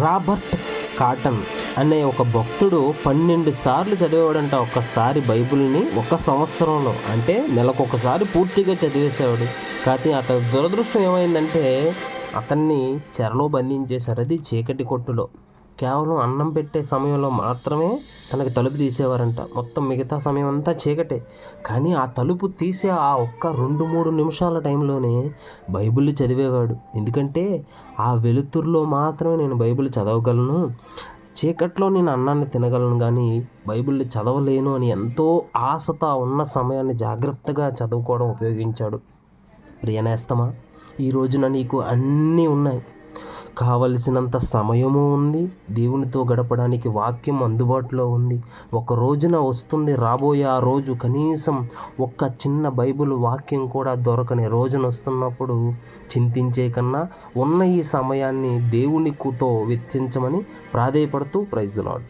Robert cotton అనే ఒక భక్తుడు పన్నెండు సార్లు చదివేవాడంట ఒక్కసారి బైబిల్ని ఒక సంవత్సరంలో. అంటే నెలకొకసారి పూర్తిగా చదివేసేవాడు. కానీ అతని దురదృష్టం ఏమైందంటే అతన్ని చెరలో బంధించేశారు. అది చీకటి కొట్టులో. కేవలం అన్నం పెట్టే సమయంలో మాత్రమే తనకి తలుపు తీసేవారంట. మొత్తం మిగతా సమయం అంతా చీకటే. కానీ ఆ తలుపు తీసే ఆ ఒక్క రెండు మూడు నిమిషాల టైంలోనే బైబిల్ చదివేవాడు. ఎందుకంటే ఆ వెలుతురులో మాత్రమే నేను బైబిల్ చదవగలను. చీకట్లో నేను అన్నాన్ని తినగలను కానీ బైబిల్ చదవలేను అని ఎంతో ఆశతో ఉన్న సమయాన్ని జాగ్రత్తగా చదువుకోవడం ఉపయోగించాడు. ప్రియనేస్తమా ఈ రోజున నీకు అన్నీ ఉన్నాయి. కావలసినంత సమయము ఉంది. దేవునితో గడపడానికి వాక్యం అందుబాటులో ఉంది. ఒక రోజున వస్తుంది రాబోయే ఆ రోజు. కనీసం ఒక్క చిన్న బైబిల్ వాక్యం కూడా దొరకని రోజున వస్తున్నప్పుడు చింతించే కన్నా ఉన్న ఈ సమయాన్ని దేవునితో వెచ్చించమని ప్రాధేయపడుతూ ప్రైజ్ లాడ్